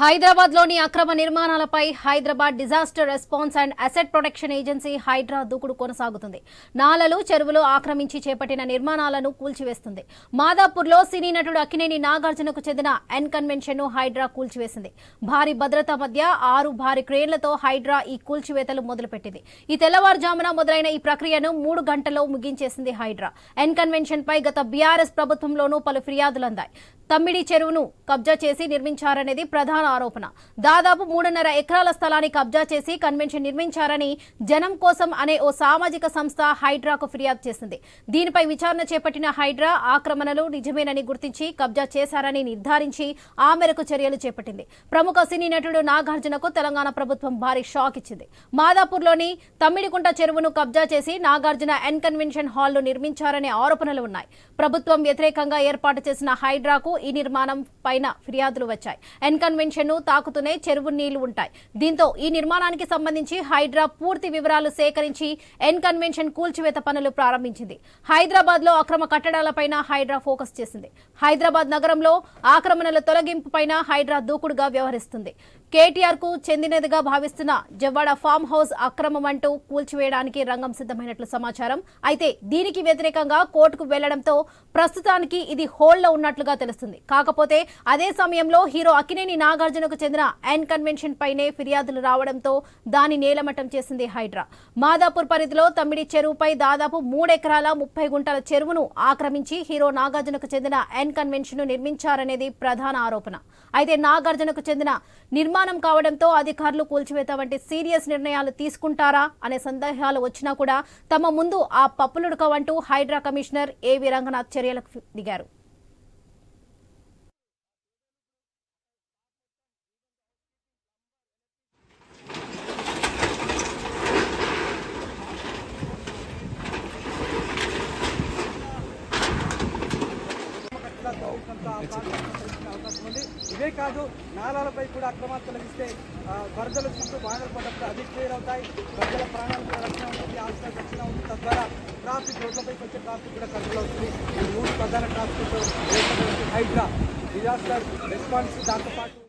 హైదరాబాద్లోని అక్రమ నిర్మాణాలపై Hyderabad disaster response and asset protection agency HYDRAA దూకుడు కొనసాగుతుంది. నాలలు చెరువులు ఆక్రమించి చేపట్టిన నిర్మాణాలను కూల్చివేస్తుంది. మాదాపూర్లో సినీ నటుడు అక్కినేని నాగార్జునకు చెందిన ఎన్ కన్వెన్షన్ను హైడ్రా కూల్చివేసింది. భారీ భద్రత మధ్య ఆరు భారీ క్రేన్లతో హైడ్రా ఈ కూల్చివేతలు మొదలుపెట్టింది. ఈ తెల్లవారుజామున మొదలైన ఈ ప్రక్రియను మూడు గంటల్లో ముగించేసింది హైడ్రా. ఎన్ కన్వెన్షన్ పై గత బీఆర్ఎస్ ప్రభుత్వంలోనూ పలు ఫిర్యాదులు అందాయి తమ్మిడి చెరువును కబ్జా చేసి నిర్మించారనేది ప్రధాన ఆరోపణ. దాదాపు మూడున్నర ఎకరాల స్థలాన్ని కబ్జా చేసి కన్వెన్షన్ నిర్మించారని జనం కోసం అనే ఓ సామాజిక సంస్థ హైడ్రాకు ఫిర్యాదు చేసింది. దీనిపై విచారణ చేపట్టిన హైడ్రా ఆక్రమణలు నిజమేనని గుర్తించి కబ్జా చేశారని నిర్ధారించి ఆ మేరకు చర్యలు చేపట్టింది. ప్రముఖ సినీ నటుడు నాగార్జునకు తెలంగాణ ప్రభుత్వం భారీ షాక్ ఇచ్చింది. మాదాపూర్లోని తమ్మిడికుంట చెరువును కబ్జా చేసి నాగార్జున ఎన్ కన్వెన్షన్ హాల్ను నిర్మించారనే ఆరోపణలు ఉన్నాయి. ప్రభుత్వం వ్యతిరేకంగా ఏర్పాటు చేసిన హైడ్రాకు ఈ నిర్మాణం పైన ఫిర్యాదులు వచ్చాయి. ఎన్ కన్వెన్షన్ ను తాకుతూనే చెరువు నీళ్ళు ఉంటాయి. దీంతో ఈ నిర్మాణానికి సంబంధించి హైడ్రా పూర్తి వివరాలు సేకరించి ఎన్ కన్వెన్షన్ కూల్చివేత పనులు ప్రారంభించింది. హైదరాబాద్లో అక్రమ కట్టడాలపైన హైడ్రా ఫోకస్ చేసింది. హైదరాబాద్ నగరంలో ఆక్రమణల తొలగింపు పైన హైడ్రా దూకుడుగా వ్యవహరిస్తుంది. కేటీఆర్కు చెందినదిగా భావిస్తున్న జవ్వాడ ఫామ్ హౌస్ అక్రమం అంటూ కూల్చివేయడానికి రంగం సిద్ధమైనట్లు సమాచారం. అయితే దీనికి వ్యతిరేకంగా కోర్టుకు వెళ్ళడంతో ప్రస్తుతానికి ఇది హోల్డ్లో ఉన్నట్లుగా తెలుస్తుంది. కాకపోతే అదే సమయంలో హీరో అక్కినేని నాగార్జునకు చెందిన ఎన్ కన్వెన్షన్ పైనే ఫిర్యాదులు రావడంతో దాని నేలమట్టం చేసింది హైడ్రా. మాదాపూర్ పరిధిలో తమ్మిడి చెరువుపై దాదాపు మూడెకరాల ముప్పై గుంటల చెరువును ఆక్రమించి హీరో నాగార్జునకు చెందిన ఎన్ కన్వెన్షన్ను నిర్మించారనేది ప్రధాన ఆరోపణ. అయితే నాగార్జునకు చెందిన నిర్మాణ కావడంతో అధికారులు కూల్చివేత వంటి సీరియస్ నిర్ణయాలు తీసుకుంటారా అనే సందేహాలు వచ్చినా కూడా తమ ముందు ఆ పప్పులుడకవంటూ హైడ్రా కమిషనర్ ఏవి రంగనాథ్ చర్యలకు దిగారు అవకాశం ఉంది ఇవే కాదు నాలాలపై కూడా అక్రమాలు తొలగిస్తే వరదలు చుట్టూ బాధలు పడ్డప్పుడు అవి క్లియర్ అవుతాయి. ప్రజల ప్రాణాలు కూడా రక్షణ ఉంటుంది ఆశ రక్షణ ఉంటుంది తద్వారా ట్రాఫిక్ రోడ్లపైకి వచ్చే ట్రాఫిక్ కూడా కంట్రోల్ అవుతుంది. ఈ మూడు ప్రధాన ట్రాఫిక్ హైడ్రా డిజాస్టర్ రెస్పాన్స్ దాంతోపాటు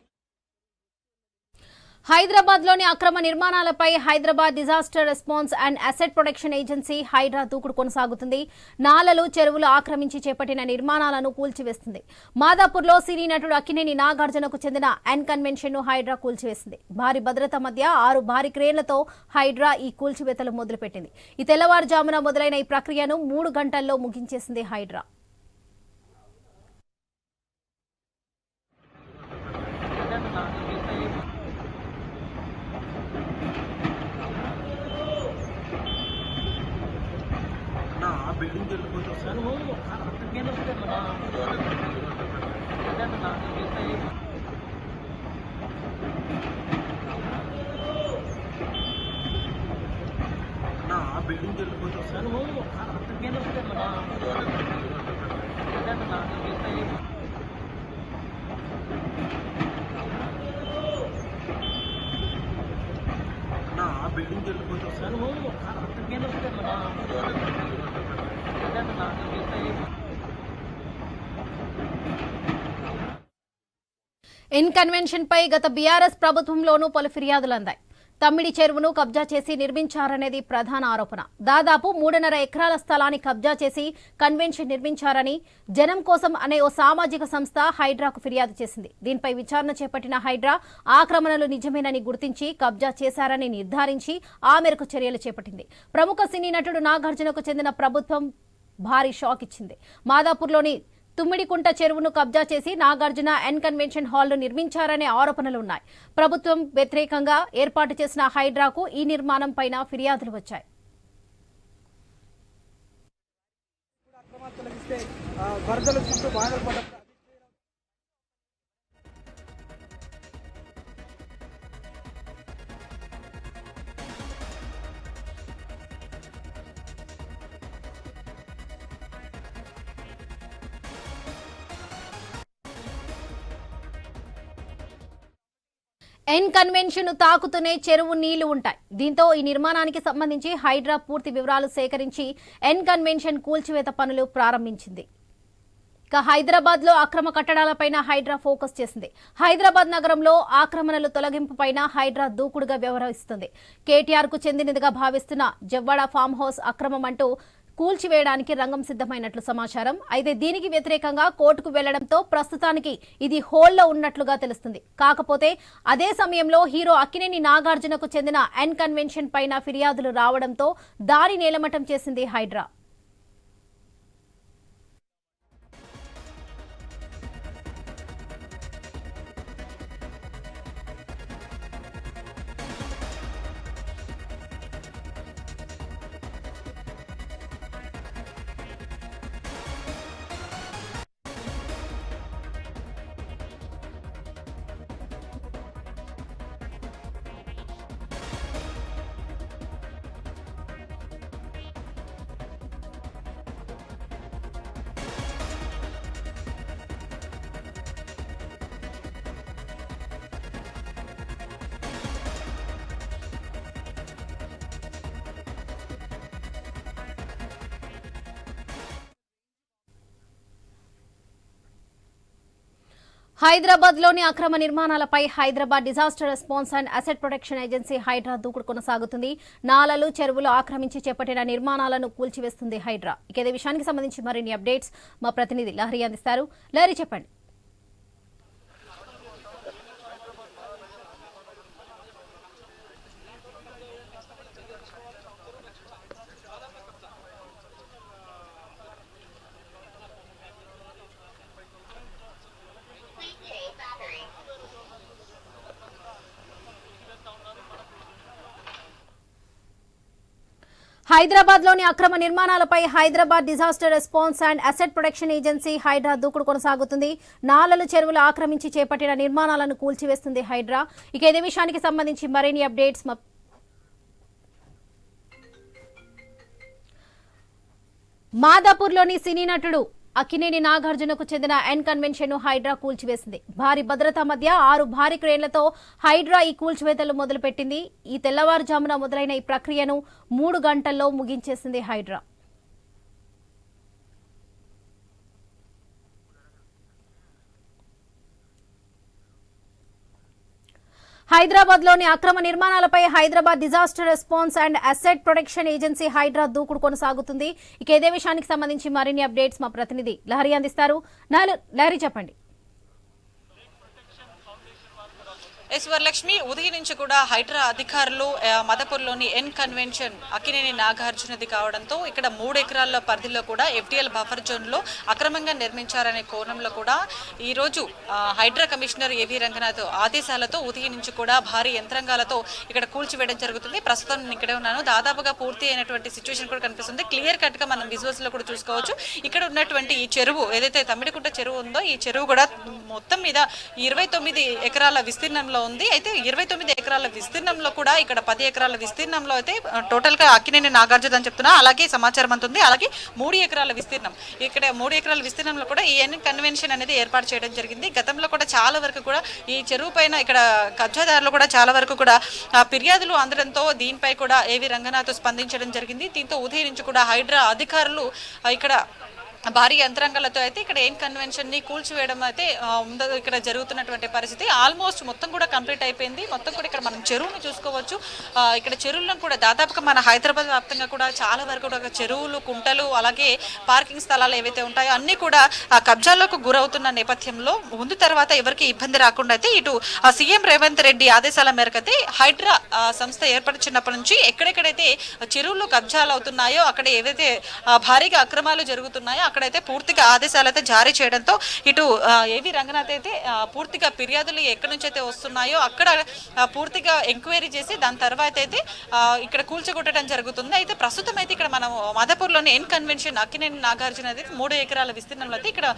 హైదరాబాద్లోని అక్రమ నిర్మాణాలపై Hyderabad disaster response and asset protection agency HYDRAA దూకుడు కొనసాగుతుంది. నాలలు చెరువులు ఆక్రమించి చేపట్టిన నిర్మాణాలను కూల్చివేస్తుంది. మాదాపూర్లో సినీ నటుడు అక్కినేని నాగార్జునకు చెందిన ఎన్ కన్వెన్షన్ను హైడ్రా కూల్చివేసింది. భారీ భద్రత మధ్య ఆరు భారీ క్రేన్లతో హైడ్రా ఈ కూల్చివేతలు మొదలుపెట్టింది. ఈ తెల్లవారుజామున మొదలైన ఈ ప్రక్రియను మూడు గంటల్లో ముగించేసింది హైడ్రా. ఇన్ కన్వెన్షన్ పై గత బీఆర్ఎస్ ప్రభుత్వంలోనూ పలు ఫిర్యాదులు అందాయి. తమ్మిడి చెరువును కబ్జా చేసి నిర్మించారనేది ప్రధాన ఆరోపణ. దాదాపు మూడున్నర ఎకరాల స్థలాన్ని కబ్జా చేసి కన్వెన్షన్ నిర్మించారని జనం కోసం అనే ఓ సామాజిక సంస్థ హైడ్రాకు ఫిర్యాదు చేసింది. దీనిపై విచారణ చేపట్టిన హైడ్రా ఆక్రమణలు నిజమేనని గుర్తించి కబ్జా చేశారని నిర్ధారించి ఆ మేరకు చర్యలు చేపట్టింది. ప్రముఖ సినీ నటుడు నాగార్జునకు చెందిన ప్రభుత్వం భారీ షాక్ ఇచ్చింది. మాదాపూర్లోని తుమ్మిడికుంట చెరువును కబ్జా చేసి నాగార్జున ఎన్ కన్వెన్షన్ హాల్ను నిర్మించారనే ఆరోపణలు ఉన్నాయి. ప్రభుత్వం వ్యతిరేకంగా ఏర్పాటు చేసిన హైడ్రాకు ఈ నిర్మాణం పైన ఫిర్యాదులు వచ్చాయి. వరదలు చుట్టూ బాధలు ఎన్ కన్వెన్షన్ తాకుతూనే చెరువు నీళ్ళు ఉంటాయి. దీంతో ఈ నిర్మాణానికి సంబంధించి హైడ్రా పూర్తి వివరాలు సేకరించి ఎన్ కన్వెన్షన్ కూల్చివేత పనులు ప్రారంభించింది. ఇక హైదరాబాద్లో అక్రమ కట్టడాలపైన హైడ్రా ఫోకస్ చేసింది. హైదరాబాద్ నగరంలో ఆక్రమణలు తొలగింపు పైన హైడ్రా దూకుడుగా వ్యవహరిస్తుంది. కేటీఆర్కు చెందినదిగా భావిస్తున్న జవ్వాడ ఫామ్ హౌస్ అక్రమం అంటూ కూల్చివేయడానికి రంగం సిద్ధమైనట్లు సమాచారం. అయితే దీనికి వ్యతిరేకంగా కోర్టుకు వెళ్ళడంతో ప్రస్తుతానికి ఇది హోల్లో ఉన్నట్లుగా తెలుస్తుంది. కాకపోతే అదే సమయంలో హీరో అక్కినేని నాగార్జునకు చెందిన ఎన్ కన్వెన్షన్ పైన ఫిర్యాదులు రావడంతో దారి నేలమటం చేసింది హైడ్రా. హైదరాబాద్లోని అక్రమ నిర్మాణాలపై Hyderabad disaster response and asset protection agency HYDRAA దూకుడు కొనసాగుతుంది. నాలలు చెరువులు ఆక్రమించి చేపట్టిన నిర్మాణాలను కూల్చివేస్తుంది హైడ్రా. ఇక విషయానికి సంబంధించి మరిన్ని అప్డేట్స్ మా ప్రతినిధి లహరి అందిస్తారు. లహరి చెప్పండి. హైదరాబాద్లోని అక్రమ నిర్మాణాలపై Hyderabad disaster response and asset protection agency HYDRAA దూకుడు కొనసాగుతుంది. నాలలు చెరువులు ఆక్రమించి చేపట్టిన నిర్మాణాలను కూల్చివేస్తుంది హైడ్రా. ఇక ఇదే విషయానికి సంబంధించి మరిన్ని అప్డేట్స్ మాదాపూర్లోని సినీ నటుడు అక్కినేని నాగార్జునకు చెందిన ఎన్ కన్వెన్షన్ను హైడ్రా కూల్చివేసింది. భారీ భద్రత మధ్య ఆరు భారీ క్రేన్లతో హైడ్రా ఈ కూల్చివేతలు మొదలుపెట్టింది. ఈ తెల్లవారుజామున మొదలైన ఈ ప్రక్రియను మూడు గంటల్లో ముగించేసింది హైడ్రా. హైదరాబాద్లోని అక్రమ నిర్మాణాలపై Hyderabad disaster response and asset protection agency HYDRAA దూకుడు కొనసాగుతుంది. ఇక ఇదే విషయానికి సంబంధించి మరిన్ని అప్డేట్స్ మా ప్రతినిధి లహరి అందిస్తారు. నాలు- లహరి చెప్పండి. ఎస్ వరలక్ష్మి ఉదయం నుంచి కూడా హైడ్రా అధికారులు మదపూర్లోని ఎన్ కన్వెన్షన్ అక్కినేని నాగార్జునది కావడంతో ఇక్కడ మూడు ఎకరాల పరిధిలో కూడా ఎఫ్టీఎల్ బఫర్ జోన్లో అక్రమంగా నిర్మించారనే కోణంలో కూడా ఈరోజు హైడ్రా కమిషనర్ ఏవి రంగనాథ్ ఆదేశాలతో ఉదయం నుంచి కూడా భారీ యంత్రాంగాలతో ఇక్కడ కూల్చివేయడం జరుగుతుంది. ప్రస్తుతం నేను ఇక్కడే ఉన్నాను. దాదాపుగా పూర్తి అయినటువంటి సిచ్యువేషన్ కూడా కనిపిస్తుంది. క్లియర్ కట్గా మనం విజువల్స్లో కూడా చూసుకోవచ్చు. ఇక్కడ ఉన్నటువంటి ఈ చెరువు ఏదైతే తమిడికుంట చెరువు ఉందో ఈ చెరువు కూడా మొత్తం మీద ఇరవై తొమ్మిది ఎకరాల విస్తీర్ణంలో ఉంది. అయితే ఇరవై తొమ్మిది ఎకరాల విస్తీర్ణంలో కూడా ఇక్కడ పది ఎకరాల విస్తీర్ణంలో అయితే టోటల్గా టోటల్గా అక్కినేని నాగార్జున అని చెప్తున్నా. అలాగే సమాచారం అంత ఉంది అలాగే మూడు ఎకరాల విస్తీర్ణం. ఇక్కడ మూడు ఎకరాల విస్తీర్ణంలో కూడా ఈ ఎన్ కన్వెన్షన్ అనేది ఏర్పాటు చేయడం జరిగింది. గతంలో కూడా చాలా వరకు కూడా ఈ చెరువు పైన ఇక్కడ కబ్జాదారులు కూడా చాలా వరకు కూడా ఫిర్యాదులు అందడంతో దీనిపై కూడా ఏవి రంగనాథ్ స్పందించడం జరిగింది. దీంతో ఉదయం నుంచి కూడా హైడ్రా అధికారులు ఇక్కడ భారీ యంత్రాంగాలతో అయితే ఇక్కడ ఏం కన్వెన్షన్ని కూల్చివేయడం అయితే ఉందో ఇక్కడ జరుగుతున్నటువంటి పరిస్థితి. ఆల్మోస్ట్ మొత్తం కూడా కంప్లీట్ అయిపోయింది. మొత్తం కూడా ఇక్కడ మనం చెరువును చూసుకోవచ్చు. ఇక్కడ చెరువులను కూడా దాదాపుగా మన హైదరాబాద్ వ్యాప్తంగా కూడా చాలా వరకు కూడా చెరువులు కుంటలు అలాగే పార్కింగ్ స్థలాలు ఏవైతే ఉంటాయో అన్ని కూడా ఆ కబ్జాలకు గురవుతున్న నేపథ్యంలో ముందు తర్వాత ఎవరికి ఇబ్బంది రాకుండా అయితే ఇటు సీఎం రేవంత్ రెడ్డి ఆదేశాల మేరకు అయితే హైడ్రా సంస్థ ఏర్పరిచినప్పటి నుంచి ఎక్కడెక్కడైతే చెరువులు కబ్జాలు అవుతున్నాయో అక్కడ ఏవైతే భారీగా అక్రమాలు జరుగుతున్నాయో అక్కడైతే పూర్తిగా ఆదేశాలు అయితే జారీ చేయడంతో ఇటు ఏవి రంగనాథ్ అయితే పూర్తిగా ఫిర్యాదులు ఎక్కడి నుంచి అయితే వస్తున్నాయో అక్కడ పూర్తిగా ఎంక్వైరీ చేసి దాని తర్వాత అయితే ఇక్కడ కూల్చగొట్టడం జరుగుతుంది. అయితే ప్రస్తుతం అయితే ఇక్కడ మనం మదపూర్లోని ఎన్ కన్వెన్షన్ అక్కినేని నాగార్జున అయితే మూడు ఎకరాల విస్తీర్ణంలో అయితే ఇక్కడ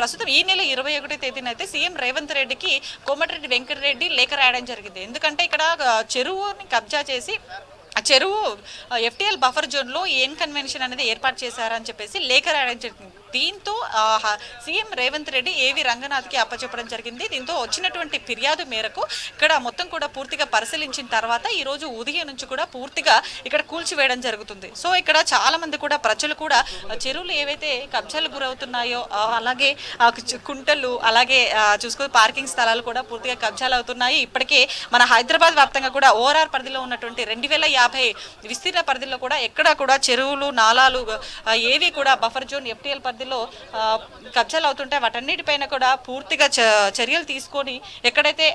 ప్రస్తుతం ఈ నెల ఇరవై ఒకటి తేదీన అయితే సీఎం రేవంత్ రెడ్డికి కోమటిరెడ్డి వెంకటరెడ్డి లేఖ రాయడం జరిగింది. ఎందుకంటే ఇక్కడ చెరువుని కబ్జా చేసి ఆ చెరువు ఎఫ్టీఎల్ బఫర్ జోన్లో ఏం కన్వెన్షన్ అనేది ఏర్పాటు చేశారని చెప్పేసి లేఖ రాయడం జరిగింది. దీంతో సీఎం రేవంత్ రెడ్డి ఏవి రంగనాథ్కి అప్పచెప్పడం జరిగింది. దీంతో వచ్చినటువంటి ఫిర్యాదు మేరకు ఇక్కడ మొత్తం కూడా పూర్తిగా పరిశీలించిన తర్వాత ఈ రోజు ఉదయం నుంచి కూడా పూర్తిగా ఇక్కడ కూల్చివేయడం జరుగుతుంది. సో ఇక్కడ చాలా మంది కూడా ప్రజలు కూడా చెరువులు ఏవైతే కబ్జాలు గురవుతున్నాయో అలాగే కుంటలు అలాగే చూసుకో పార్కింగ్ స్థలాలు కూడా పూర్తిగా కబ్జాలు అవుతున్నాయి. ఇప్పటికే మన హైదరాబాద్ వ్యాప్తంగా కూడా ఓఆర్ఆర్ పరిధిలో ఉన్నటువంటి రెండు వేల యాభై విస్తీర్ణ పరిధిలో కూడా ఎక్కడ కూడా చెరువులు నాలాలు ఏవి కూడా బఫర్ జోన్ ఎఫ్టీఎల్ పరిధిలో కబ్జాలు అవుతుంటే వాటన్నిటిపైన కూడా పూర్తిగా చ- చర్యలు తీసుకొని ఎక్కడైతే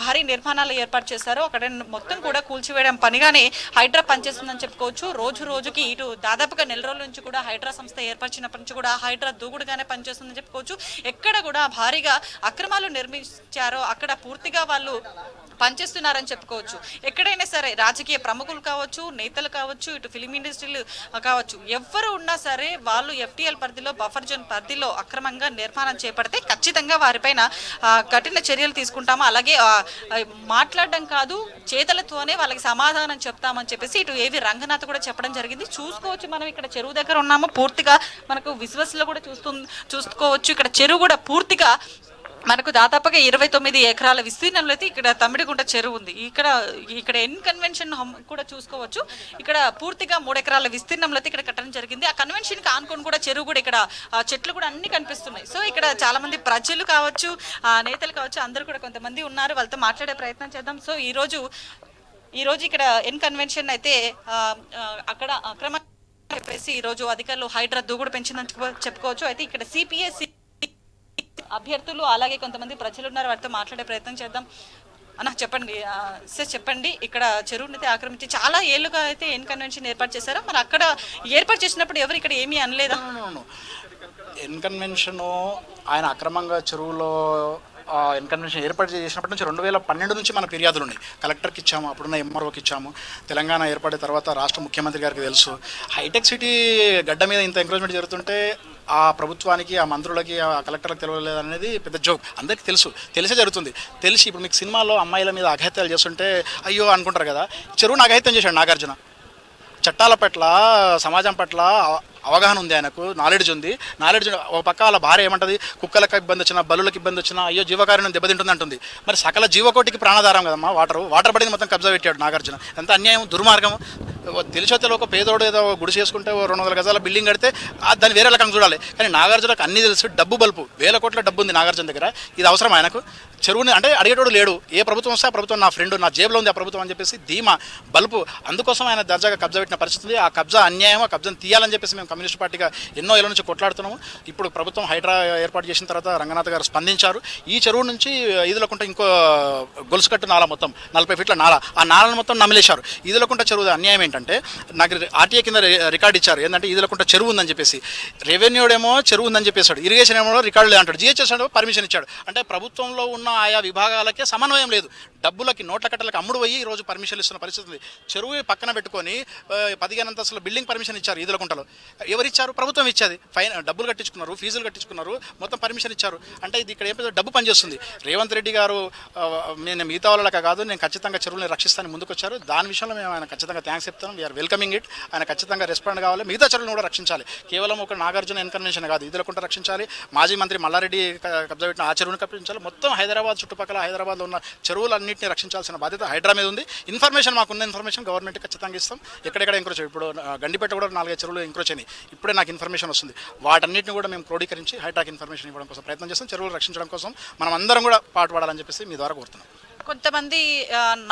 భారీ నిర్మాణాలు ఏర్పాటు చేశారో అక్కడ మొత్తం కూడా కూల్చివేయడం పనిగానే హైడ్రా పనిచేస్తుందని చెప్పుకోవచ్చు. రోజు రోజుకి ఇటు దాదాపుగా నెల రోజుల నుంచి కూడా హైడ్రా సంస్థ ఏర్పరిచినప్పటి నుంచి కూడా హైడ్రా దూకుడుగానే పనిచేస్తుందని చెప్పుకోవచ్చు. ఎక్కడ కూడా భారీగా అక్రమాలు నిర్మించారో అక్కడ పూర్తిగా వాళ్ళు పనిచేస్తున్నారని చెప్పుకోవచ్చు. ఎక్కడైనా సరే రాజకీయ ప్రముఖులు కావచ్చు నేతలు కావచ్చు ఇటు ఫిలిం ఇండస్ట్రీలు కావచ్చు ఎవరు ఉన్నా సరే వాళ్ళు ఎఫ్టీఎల్ పరిధిలో బఫర్ జోన్ పరిధిలో అక్రమంగా నిర్మాణం చేపడితే ఖచ్చితంగా వారిపైన కఠిన చర్యలు తీసుకుంటాము. అలాగే మాట్లాడడం కాదు చేతలతోనే వాళ్ళకి సమాధానం చెప్తామని చెప్పేసి ఇటు ఏవి రంగనాథ్ కూడా చెప్పడం జరిగింది. చూసుకోవచ్చు మనం ఇక్కడ చెరువు దగ్గర ఉన్నాము. పూర్తిగా మనకు విశ్వస్ కూడా చూస్తు చూసుకోవచ్చు. ఇక్కడ చెరువు కూడా పూర్తిగా మనకు దాదాపుగా ఇరవై తొమ్మిది ఎకరాల విస్తీర్ణంలో అయితే ఇక్కడ తమిడిగుంట చెరువు ఉంది. ఇక్కడ ఇక్కడ ఎన్ కన్వెన్షన్ కూడా చూసుకోవచ్చు. ఇక్కడ పూర్తిగా మూడు ఎకరాల విస్తీర్ణంలో అయితే ఇక్కడ కట్టడం జరిగింది. ఆ కన్వెన్షన్కి ఆనుకొని కూడా చెరువు కూడా ఇక్కడ చెట్లు కూడా అన్ని కనిపిస్తున్నాయి. సో ఇక్కడ చాలా మంది ప్రజలు కావచ్చు నేతలు కావచ్చు అందరూ కూడా కొంతమంది ఉన్నారు. వాళ్ళతో మాట్లాడే ప్రయత్నం చేద్దాం. సో ఈ రోజు ఈ రోజు ఇక్కడ ఎన్ కన్వెన్షన్ అయితే అక్కడ అక్రమ చెప్పేసి ఈ రోజు అధికారులు హైడ్రా దూకుడు పెంచిందని చెప్పుకోవచ్చు. అయితే ఇక్కడ సిపిఎస్ అభ్యర్థులు అలాగే కొంతమంది ప్రజలు ఉన్నారు వారితో మాట్లాడే ప్రయత్నం చేద్దాం. అన్న చెప్పండి సార్ చెప్పండి ఇక్కడ చెరువుని అయితే ఆక్రమించి చాలా ఏళ్ళుగా అయితే ఎన్ కన్వెన్షన్ ఏర్పాటు చేశారా? మరి అక్కడ ఏర్పాటు చేసినప్పుడు ఎవరు ఇక్కడ ఏమీ అనలేదా? ఎన్ కన్వెన్షన్ ఆయన అక్రమంగా చెరువులో ఇన్కన్వెన్షన్ ఏర్పాటు చేసినప్పటి నుంచి రెండు వేల పన్నెండు నుంచి మన ఫిర్యాదులు ఉన్నాయి. కలెక్టర్కి ఇచ్చాము అప్పుడున్న ఎంఆర్ఓకి ఇచ్చాము. తెలంగాణ ఏర్పడిన తర్వాత రాష్ట్ర ముఖ్యమంత్రి గారికి తెలుసు. హైటెక్ సిటీ గడ్డ మీద ఇంత ఎంకరేజ్మెంట్ జరుగుతుంటే ఆ ప్రభుత్వానికి ఆ మంత్రులకి ఆ కలెక్టర్లకు తెలియలేదు అనేది పెద్ద జోక్ అందరికీ తెలుసు. తెలిసే జరుగుతుంది. తెలిసి ఇప్పుడు మీకు సినిమాలో అమ్మాయిల మీద అఘాయిత్యాలు చేస్తుంటే అయ్యో అనుకుంటారు కదా. చెరువును అఘాయిత్యం చేశాడు నాగార్జున. చట్టాల పట్ల సమాజం పట్ల అవగాహన ఉంది ఆయనకు నాలెడ్జ్ ఉంది. నాలెడ్జ్ ఒక పక్క వాళ్ళ భార్య ఏమంటది? కుక్కలకు ఇబ్బంది వచ్చినా బల్లులకు ఇబ్బంది వచ్చినా అయ్యో జీవకారుణ్యం దెబ్బతింటుంది అంటుంది. మరి సకల జీవకోటికి ప్రాణాధారం కదమ్మా వాటర్. వాటర్ పడింది మొత్తం కబ్జా పెట్టాడు నాగార్జున. ఎంత అన్యాయం దుర్మార్గం. తెలిసో తెలియక ఒక పేదోడు ఏదో గుడి చేసుకుంటే రెండు వందల గజాల బిల్డింగ్ కడితే దాన్ని వేరే రకంగా చూడాలి. కానీ నాగార్జునకు అన్ని తెలుసు డబ్బు బల్పు. వేల కోట్ల డబ్బు ఉంది నాగార్జున దగ్గర. ఇది అవసరం ఆయనకు. చెరువుని అంటే అడిగేటోడు లేడు. ఏ ప్రభుత్వం వస్తే ఆ ప్రభుత్వం నా ఫ్రెండ్ నా జేబులో ఉంది ఆ ప్రభుత్వం అని చెప్పేసి ధీమా బల్పు. అందుకోసం ఆయన దర్జాగా కబ్జా పెట్టిన పరిస్థితి ఉంది. ఆ కబ్జా అన్యాయం ఆ కబ్జాను తీయాలని చెప్పేసి మేము కమ్యూనిస్ట్ పార్టీగా ఎన్నో ఏళ్ళ నుంచి కొట్లాడుతున్నాము. ఇప్పుడు ప్రభుత్వం హైడ్రా ఏర్పాటు చేసిన తర్వాత రంగనాథ్ గారు స్పందించారు. ఈ చెరువు నుంచి ఈదులకుంట ఇంకో గొలుసుకట్టు నాల మొత్తం నలభై ఫీట్ల నాల. ఆ నాలను మొత్తం నమిలేశారు. ఈదులకుంట చెరువు అన్యాయం ఏంటంటే నాకు ఆర్టీఏ కింద రికార్డు ఇచ్చారు. ఏంటంటే ఈదులకుంట చెరువు ఉందని చెప్పేసి. రెవెన్యూడేమో చెరువు ఉందని చెప్పేశాడు ఇరిగేషన్ ఏమో రికార్డు లేదంటాడు జిహెచ్ఎస్ ఏమో పర్మిషన్ ఇచ్చాడు. అంటే ప్రభుత్వంలో ఉన్న ఆయా విభాగాలకే సమన్వయం లేదు. డబ్బులకి నోట్ల కట్టలకి అమ్ముడు పోయి ఈ రోజు పర్మిషన్ ఇస్తున్న పరిస్థితి ఉంది. చెరువు పక్కన పెట్టుకొని పదిహేను అంతస్తుల బిల్డింగ్ పర్మిషన్ ఇచ్చారు ఈదులకుంటలో ఎవరు ఇచ్చారు ప్రభుత్వం ఇచ్చేది. ఫైన్ డబ్బులు కట్టించుకున్నారు ఫీజులు కట్టించుకున్నారు మొత్తం పర్మిషన్ ఇచ్చారు. అంటే ఇది ఇక్కడ ఏం డబ్బు పనిచేస్తుంది? రేవంత్ రెడ్డి గారు నేను మిగతా వాళ్ళకి కాదు నేను ఖచ్చితంగా చెరువుని రక్షిస్తాను ముందుకు వచ్చారు దాని విషయంలో మేము ఆయన ఖచ్చితంగా థ్యాంక్స్ చెప్తాం వీఆర్ వెల్కమింగ్ ఇట్ ఆయన ఖచ్చితంగా రెస్పాండ్ కావాలి. మిగతా చెరువులను కూడా రక్షించాలి. కేవలం ఒక నాగార్జున ఇన్కన్వెన్షన్ కాదు. ఇదిలకుంట రక్షించాలి. మాజీ మంత్రి మల్లారెడ్డి కబ్జా పెట్టిన ఆ చెరువును కప్పించాలి. మొత్తం హైదరాబాద్ చుట్టుపక్కల హైదరాబాద్లో ఉన్న చెరువులన్నింటినీ రక్షించాల్సిన బాధ్యత హైడ్రా మీద ఉంది. ఇన్ఫర్మేషన్ మాకున్న ఇన్ఫర్మేషన్ గవర్నమెంట్ ఖచ్చితంగా ఇస్తాం. ఎక్కడెక్కడ ఎంక్రోచ్ ఇప్పుడు గండిపేట కూడా నాలుగైదు చెరువులు ఎంక్రోచ్ అయినాయి. ఇప్పుడే నాకు ఇన్ఫర్మేషన్ వస్తుంది. వాటన్నిటిని కూడా మేము క్రోడీకరించి హైడ్రాక్ ఇన్ఫర్మేషన్ ఇవ్వడం కోసం ప్రయత్నం చేస్తాం. చెరువులు రక్షించడం కోసం మనం అందరం కూడా పాటుపడాలని చెప్పేసి మీ ద్వారా కోరుతున్నాం. కొంతమంది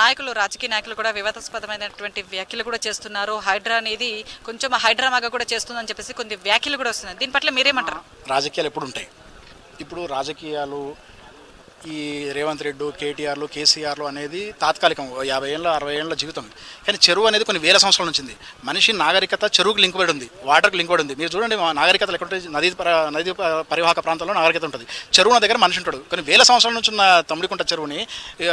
నాయకులు రాజకీయ నాయకులు కూడా వివాదాస్పదమైనటువంటి వ్యాఖ్యలు కూడా చేస్తున్నారు. హైడ్రా అనేది కొంచెం హైడ్రామాగా కూడా చేస్తుందని చెప్పేసి కొన్ని వ్యాఖ్యలు కూడా వస్తున్నాయి. దీని పట్ల మీరేమంటారు? రాజకీయాలు ఎప్పుడు ఉంటాయి ఇప్పుడు రాజకీయాలు ఈ రేవంత్ రెడ్డి కేటీఆర్లు కేసీఆర్లు అనేది తాత్కాలికం యాభై ఏళ్ళ అరవై ఏళ్ళ జీవితం. కానీ చెరువు అనేది కొన్ని వేల సంవత్సరాల నుంచి ఉంది. మనిషి నాగరికత చెరువుకి లింక్ పడి ఉంది వాటర్కి లింక్ పడి ఉంది. మీరు చూడండి నాగరికత ఎక్కడ నదీ పర నదీ పరివాహక ప్రాంతంలో నాగరికత ఉంటుంది. చెరువు దగ్గర మనిషి ఉంటాడు. కొన్ని వేల సంవత్సరాల నుంచి ఉన్న తమ్ముడికుంట చెరువుని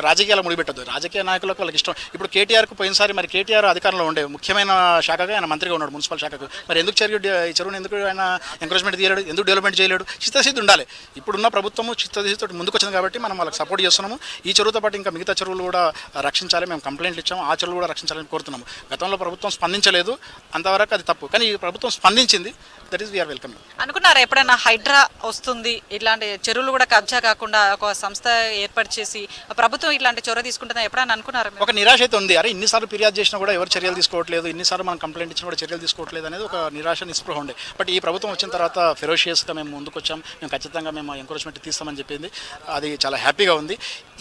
రాజకీయాలు ముడిపెట్టద్దు. రాజకీయ నాయకులకు వాళ్ళకి ఇష్టం. ఇప్పుడు కేటీఆర్కు పోయినసారి మరి కేటీఆర్ అధికారంలో ఉండే ముఖ్యమైన శాఖగా ఆయన మంత్రిగా ఉన్నాడు మున్సిపల్ శాఖకు. మరి ఎందుకు చెరువు ఈ చెరువుని ఎందుకు ఆయన ఎంకరేజ్మెంట్ తీయలేడు? ఎందుకు డెవలప్మెంట్ చేయలేడు? చిత్తశుద్ధి ఉండాలి. ఇప్పుడున్న ప్రభుత్వము చిత్తశుద్ధితో ముందుకు వచ్చింది కాబట్టి మనం వాళ్ళకి సపోర్ట్ చేస్తున్నాము. ఈ చెరువుతో పాటు ఇంకా మిగతా చెరువులు కూడా రక్షించాలి మేము కంప్లైంట్లు ఇచ్చాము. ఆ చెరువులు కూడా రక్షించాలని కోరుతున్నాము. గతంలో ప్రభుత్వం స్పందించలేదు. అంతవరకు అది తప్పు. కానీ ఈ ప్రభుత్వం స్పందించింది. దట్ ఈస్ వీఆర్ వెల్కమ్ అనుకున్నారా ఎప్పుడైనా హైడ్రా వస్తుంది? ఇట్లాంటి చెరువులు కూడా కబ్జా కాకుండా ఒక సంస్థ ఏర్పాటు చేసి ప్రభుత్వం ఇట్లాంటి చొరవ తీసుకుంటుందా? ఎప్పుడైనా అనుకున్నారా? ఒక నిరాశ అయితే ఉంది. అరే ఇన్నిసార్లు ఫిర్యాదు చేసినా కూడా ఎవరు చర్యలు తీసుకోవట్లేదు. ఇన్నిసార్లు మనం కంప్లైంట్ ఇచ్చినా కూడా చర్యలు తీసుకోవట్లేదు అనేది ఒక నిరాశ నిస్పృహ ఉండే. బట్ ఈ ప్రభుత్వం వచ్చిన తర్వాత ఫెరోషియస్గా మేము ముందుకు వచ్చాం మేము ఖచ్చితంగా మేము ఎంకరేజ్మెంట్ తీస్తామని చెప్పింది. అది చాలా హ్యాపీగా ఉంది.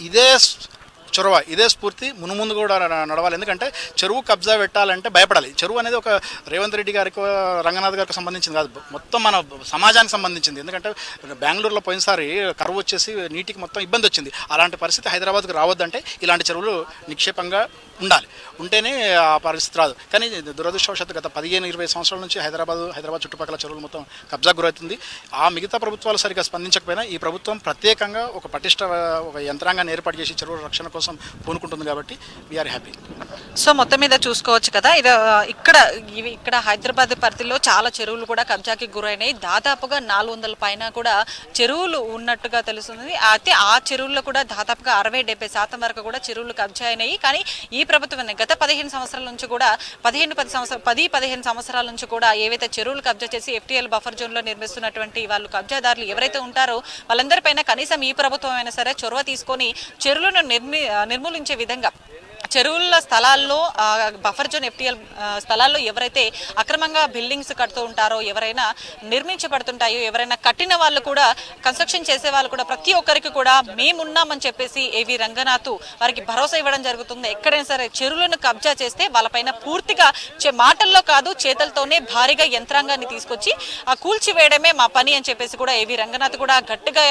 ఇదే చొరవ. ఇదే స్ఫూర్తి మునుముందు కూడా నడవాలి. ఎందుకంటే చెరువు కబ్జా పెట్టాలంటే భయపడాలి. చెరువు అనేది ఒక రేవంత్ రెడ్డి గారికి రంగనాథ్ గారికి సంబంధించింది కాదు. మొత్తం మన సమాజానికి సంబంధించింది. ఎందుకంటే బెంగళూరులో పోయినసారి కరువు వచ్చేసి నీటికి మొత్తం ఇబ్బంది వచ్చింది. అలాంటి పరిస్థితి హైదరాబాద్కి రావద్దంటే ఇలాంటి చెరువులు నిక్షేపంగా ఉండాలి. ఉంటేనే ఆ పరిస్థితి రాదు. కానీ దురదృష్టవశాత్తు గత పదిహేను ఇరవై సంవత్సరాల నుంచి హైదరాబాద్ హైదరాబాద్ చుట్టుపక్కల చెరువులు మొత్తం కబ్జా గురవుతుంది. ఆ మిగతా ప్రభుత్వాలు సరిగ్గా స్పందించకపోయినా ఈ ప్రభుత్వం ప్రత్యేకంగా ఒక పటిష్ట ఒక యంత్రాంగాన్ని ఏర్పాటు చేసి చెరువుల రక్షణ కోసం పూనుకుంటుంది కాబట్టి వీఆర్ హ్యాపీ సో మొత్తం మీద చూసుకోవచ్చు కదా ఇది ఇక్కడ ఇవి ఇక్కడ హైదరాబాద్ పరిధిలో చాలా చెరువులు కూడా కబ్జాకి గురైనాయి. దాదాపుగా నాలుగు వందల పైన కూడా చెరువులు ఉన్నట్టుగా తెలుస్తుంది. అయితే ఆ చెరువుల్లో కూడా దాదాపుగా అరవై డెబ్బై శాతం వరకు కూడా చెరువులు కబ్జా అయినాయి. కానీ ఈ ప్రభుత్వం గత పదిహేను సంవత్సరాల నుంచి కూడా పదిహేను పది సంవత్సరాలు పది పదిహేను సంవత్సరాల నుంచి కూడా ఏవైతే చెరువులు కబ్జా చేసి ఎఫ్టీఎల్ బఫర్ జోన్లో నిర్మిస్తున్నటువంటి వాళ్ళు కబ్జాదారులు ఎవరైతే ఉంటారో వాళ్ళందరిపైన కనీసం ఈ ప్రభుత్వం అయినా సరే చొరవ తీసుకొని చెరువులను నిర్మి నిర్మూలించే విధంగా చెరువుల స్థలాల్లో బఫర్ జోన్ ఎఫ్టీఎల్ స్థలాల్లో ఎవరైతే అక్రమంగా బిల్డింగ్స్ కడుతూ ఉంటారో ఎవరైనా నిర్మించబడుతుంటాయో ఎవరైనా కట్టిన వాళ్ళు కూడా కన్స్ట్రక్షన్ చేసే వాళ్ళు కూడా ప్రతి ఒక్కరికి కూడా మేమున్నామని చెప్పేసి ఏవి రంగనాథ్ వారికి భరోసా ఇవ్వడం జరుగుతుంది. ఎక్కడైనా సరే చెరువులను కబ్జా చేస్తే వాళ్ళపైన పూర్తిగా చే- మాటల్లో కాదు చేతలతోనే భారీగా యంత్రాంగాన్ని తీసుకొచ్చి ఆ కూల్చివేయడమే మా పని అని చెప్పేసి కూడా ఏవి రంగనాథ్ కూడా గట్టిగా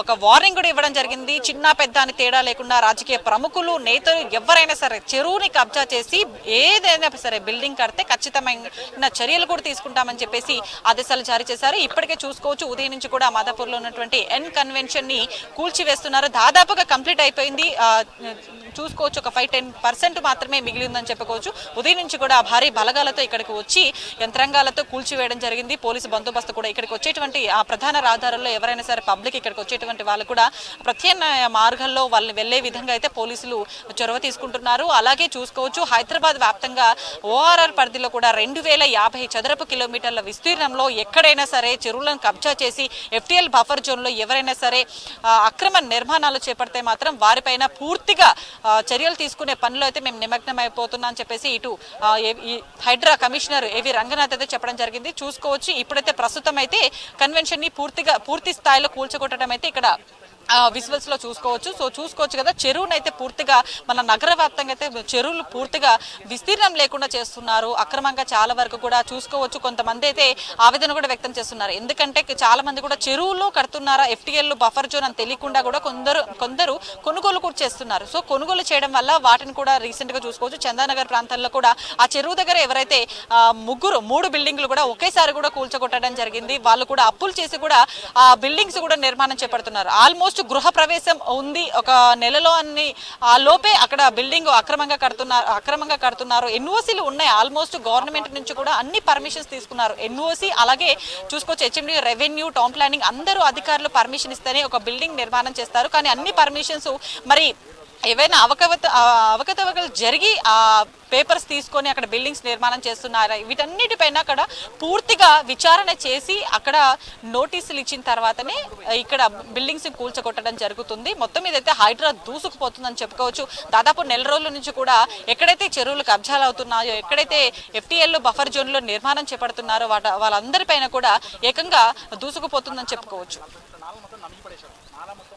ఒక వార్నింగ్ కూడా ఇవ్వడం జరిగింది. చిన్న పెద్ద అని తేడా లేకుండా రాజకీయ ప్రముఖులు నేతలు ఎవరైనా సరే చెరువుని కబ్జా చేసి ఏదైనా సరే బిల్డింగ్ కడితే ఖచ్చితమైన చర్యలు కూడా తీసుకుంటామని చెప్పేసి ఆదేశాలు జారీ చేశారు. ఇప్పటికే చూసుకోవచ్చు. ఉదయం నుంచి కూడా మాదాపూర్లో ఉన్నటువంటి ఎన్ కన్వెన్షన్ని కూల్చివేస్తున్నారు. దాదాపుగా కంప్లీట్ అయిపోయింది. చూసుకోవచ్చు. ఒక ఫైవ్ టెన్ పర్సెంట్ మాత్రమే మిగిలి ఉందని చెప్పుకోవచ్చు. ఉదయం నుంచి కూడా భారీ బలగాలతో ఇక్కడికి వచ్చి యంత్రాంగాలతో కూల్చివేయడం జరిగింది. పోలీసు బందోబస్తు కూడా ఇక్కడికి వచ్చేటువంటి ఆ ప్రధాన రహదారుల్లో ఎవరైనా సరే పబ్లిక్ ఇక్కడికి వచ్చేటువంటి వాళ్ళు కూడా ప్రత్యామ్నాయ మార్గాల్లో వాళ్ళని వెళ్ళే విధంగా అయితే పోలీసులు చొరవ తీసుకుంటున్నారు. అలాగే చూసుకోవచ్చు హైదరాబాద్ వ్యాప్తంగా ఓఆర్ఆర్ పరిధిలో కూడా రెండు వేల యాభై చదరపు కిలోమీటర్ల విస్తీర్ణంలో ఎక్కడైనా సరే చెరువులను కబ్జా చేసి ఎఫ్టీఎల్ బఫర్ జోన్లో ఎవరైనా సరే అక్రమ నిర్మాణాలు చేపడితే మాత్రం వారిపైన పూర్తిగా చర్యలు తీసుకునే పనిలో అయితే మేము నిమగ్నం అయిపోతున్నా అని చెప్పేసి ఇటు ఈ హైడ్రా కమిషనర్ ఏవి రంగనాథ్ అయితే చెప్పడం జరిగింది. చూసుకోవచ్చు ఇప్పుడైతే ప్రస్తుతం అయితే కన్వెన్షన్ని పూర్తిగా పూర్తి స్థాయిలో కూల్చగొట్టడం అయితే ఇక్కడ విజువల్స్లో చూసుకోవచ్చు. సో చూసుకోవచ్చు కదా చెరువును అయితే పూర్తిగా మన నగర వ్యాప్తంగా అయితే చెరువులు పూర్తిగా విస్తీర్ణం లేకుండా చేస్తున్నారు. అక్రమంగా చాలా వరకు కూడా చూసుకోవచ్చు. కొంతమంది అయితే ఆవేదన కూడా వ్యక్తం చేస్తున్నారు. ఎందుకంటే చాలా మంది కూడా చెరువులో కడుతున్నారా ఎఫ్టీఎల్ బఫర్ జోన్ అని తెలియకుండా కూడా కొందరు కొందరు కొనుగోలు కూడా చేస్తున్నారు. సో కొనుగోలు చేయడం వల్ల వాటిని కూడా రీసెంట్గా చూసుకోవచ్చు. చందానగర్ ప్రాంతాల్లో కూడా ఆ చెరువు దగ్గర ఎవరైతే ముగ్గురు మూడు బిల్డింగ్లు కూడా ఒకేసారి కూడా కూల్చగొట్టడం జరిగింది. వాళ్ళు కూడా అప్పులు చేసి కూడా ఆ బిల్డింగ్స్ కూడా నిర్మాణం చేపడుతున్నారు. ఆల్మోస్ట్ గృహ ప్రవేశం ఉంది. ఒక నెలలో అన్ని ఆ లోపే అక్కడ బిల్డింగ్ అక్రమంగా కడుతున్నారు అక్రమంగా కడుతున్నారు. ఎన్ఓసీలు ఉన్నాయి. ఆల్మోస్ట్ గవర్నమెంట్ నుంచి కూడా అన్ని పర్మిషన్స్ తీసుకున్నారు. ఎన్ఓసి అలాగే చూసుకోవచ్చు. హెచ్ఎండి రెవెన్యూ టౌన్ ప్లానింగ్ అందరూ అధికారులు పర్మిషన్ ఇస్తేనే ఒక బిల్డింగ్ నిర్మాణం చేస్తారు. కానీ అన్ని పర్మిషన్స్ మరి ఏవైనా అవకవత అవకతవకలు జరిగి ఆ పేపర్స్ తీసుకొని అక్కడ బిల్డింగ్స్ నిర్మాణం చేస్తున్నారా? వీటన్నిటిపైన అక్కడ పూర్తిగా విచారణ చేసి అక్కడ నోటీసులు ఇచ్చిన తర్వాతనే ఇక్కడ బిల్డింగ్స్ కూల్చగొట్టడం జరుగుతుంది. మొత్తం ఇదైతే హైడ్రా దూసుకుపోతుందని చెప్పుకోవచ్చు. దాదాపు నెల రోజుల నుంచి కూడా ఎక్కడైతే చెరువులు కబ్జాలు అవుతున్నాయో ఎక్కడైతే ఎఫ్టీఎల్లో బఫర్ జోన్లో నిర్మాణం చేపడుతున్నారో వాట వాళ్ళందరిపైన కూడా ఏకంగా దూసుకుపోతుందని చెప్పుకోవచ్చు.